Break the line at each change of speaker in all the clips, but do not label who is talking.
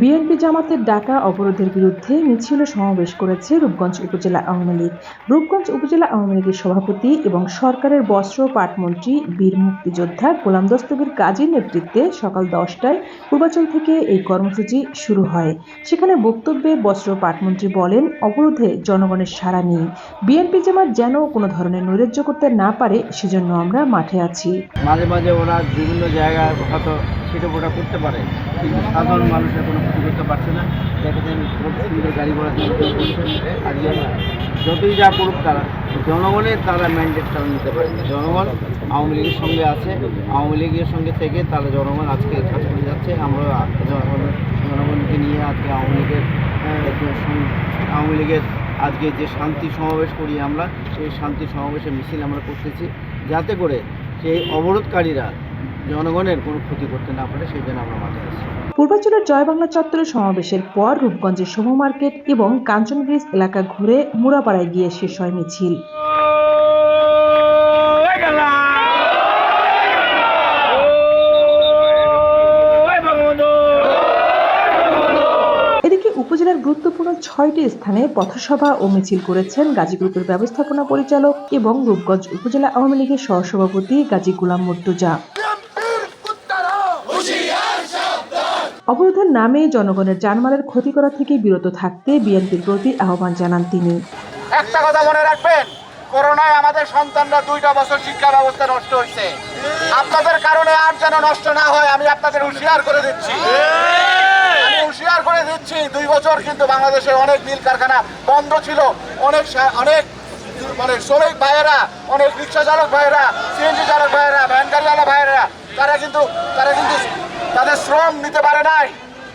BNP জামাতের ডাকা অবরোধের বিরুদ্ধে মিছিল সমাবেশ করেছে রূপগঞ্জ উপজেলা আওয়ামী লীগ। রূপগঞ্জ উপজেলা আওয়ামী লীগের সভাপতি এবং সরকারের বস্ত্র পাটমন্ত্রী বীর মুক্তিযোদ্ধা গোলাম দস্তগীর কাজীর নেতৃত্বে সকাল দশটায় পূর্বাচল থেকে এই কর্মসূচি শুরু হয়। সেখানে বক্তব্যে বস্ত্র পাটমন্ত্রী বলেন, অবরোধে জনগণের সাড়া নেই। বিএনপি জামাত যেন কোনো ধরনের নৈরাজ্য করতে না পারে, সেজন্য আমরা মাঠে আছি।
মাঝে মাঝে ওরা বিভিন্ন জায়গায় ছিটো ফোটা করতে পারে। কিন্তু সাধারণ মানুষের কোনো ক্ষতি করতে পারছে না। দেখেছেন, খুব সুন্দর গাড়ি ঘোড়া আজকে যতই যা করুক তারা জনগণের তারা ম্যান্ডেট তারা নিতে পারে জনগণ আওয়ামী লীগের সঙ্গে আছে। আওয়ামী লীগের সঙ্গে থেকে তারা জনগণ আজকে কাজ করে যাচ্ছে। আমরা জনগণ, জনগণকে নিয়ে আজকে আওয়ামী লীগের আওয়ামী লীগের আজকে যে শান্তি সমাবেশ করি আমরা, সেই শান্তি সমাবেশে মিছিল আমরা করতেছি। যাতে করে সেই অবরোধকারীরা জনগণের কোনো ক্ষতি করতে না পারে, সেই জন্য আমরা মাঠে আছি।
পূর্বাঞ্চলের জয়বাংলা চত্বরে সমাবেশের পর রূপগঞ্জের শুভ মার্কেট এবং কাঞ্চন ব্রিজ এলাকা ঘুরে মুড়াপাড়ায় গিয়ে শেষ হয় মিছিল। উপজেলার গুরুত্বপূর্ণ ছয়টি স্থানে পথসভা ও মিছিল করেছেন গাজী গ্রুপের ব্যবস্থাপনা পরিচালক এবং রূপগঞ্জ উপজেলা আওয়ামী লীগের সহসভাপতি গাজী গুলাম মুর্তুজা। অবরোধের নামে জনগণের জানমালের ক্ষতি করা থেকে বিরত থাকতে বিএনপির প্রতি আহ্বান জানান তিনি।
একটা কথা মনে রাখবেন, করোনায় আমাদের সন্তানরা দুইটা বছর শিক্ষা ব্যবস্থা নষ্ট হয়েছে। আপনাদের কারণে আর যেন নষ্ট না হয়, আমি আপনাদের হুঁশিয়ার করে দিচ্ছি। আমি হুঁশিয়ার করে দিচ্ছি, দুই বছর কিন্তু বাংলাদেশে অনেক মিল কারখানা বন্ধ ছিল, অনেক অনেক মানে শ্রমিক ভাইয়েরা, অনেক রিক্সা চালক ভাইয়েরা, সিএনজি চালক ভাইয়েরা, ভ্যান গাড়িওয়ালা ভাইয়েরা, তারা কিন্তু তারা কিন্তু তাদের শ্রম নিতে পারে নাই।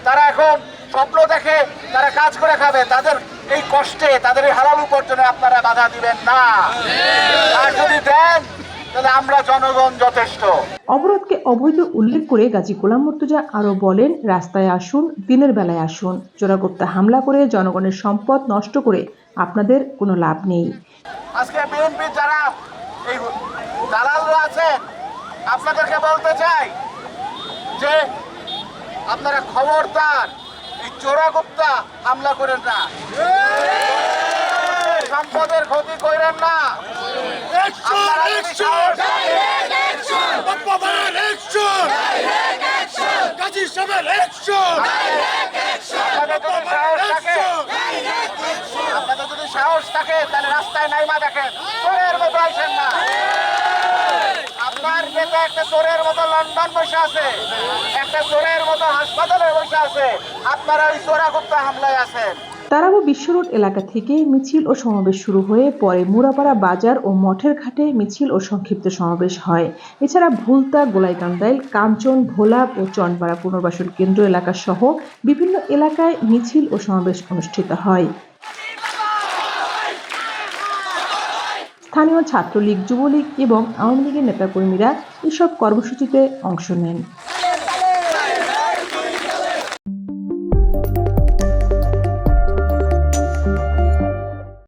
তারা এখন স্বপ্ন দেখে তারা কাজ করে খাবে। তাদের এই কষ্টে তাদের এই হালাল উপার্জনে আপনারা বাধা দিবেন না। আর যদি দেন তাহলে আমরা জনগণ যথেষ্ট।
অবরোধকে অবৈধ উল্লেখ করে গাজী গোলাম মুর্তুজা আরও বলেন রাস্তায় আসুন দিনের বেলায় আসুন। চোরাগোপ্তা হামলা করে জনগণের সম্পদ নষ্ট করে আপনাদের কোনো লাভ নেই।
আজকে বিএনপি যারা এই দালালরা আছেন আপনাদেরকে বলতে চাই আপনারা খবরদার। এই চোরাগুপ্তা হামলা করেন না। সম্পদের ক্ষতি করেন না। আপনাদের যদি সাহস থাকে তাহলে রাস্তায় নাইমা দেখেন। মতো আইসেন না। নেতা একটা চোরের মতো লন্ডন বসে আছে, একটা চোরের মতো হাসপাতালে বসে আছে। আপনারা ওই হামলায় আছেন।
তারাবো বিশ্ব রোড এলাকা থেকে মিছিল ও সমাবেশ শুরু হয়ে পরে মুরাপাড়া বাজার ও মঠের ঘাটে মিছিল ও সংক্ষিপ্ত সমাবেশ হয়। এছাড়া ভুলতা, গোলাইকান্দাইল, কাঞ্চন ভোলা ও চনপাড়া পুনর্বাসন কেন্দ্র এলাকা সহ বিভিন্ন এলাকায় মিছিল ও সমাবেশ অনুষ্ঠিত হয়। স্থানীয় ছাত্রলীগ যুবলীগ এবং আওয়ামী লীগের নেতাকর্মীরা এসব কর্মসূচিতে অংশ নেন।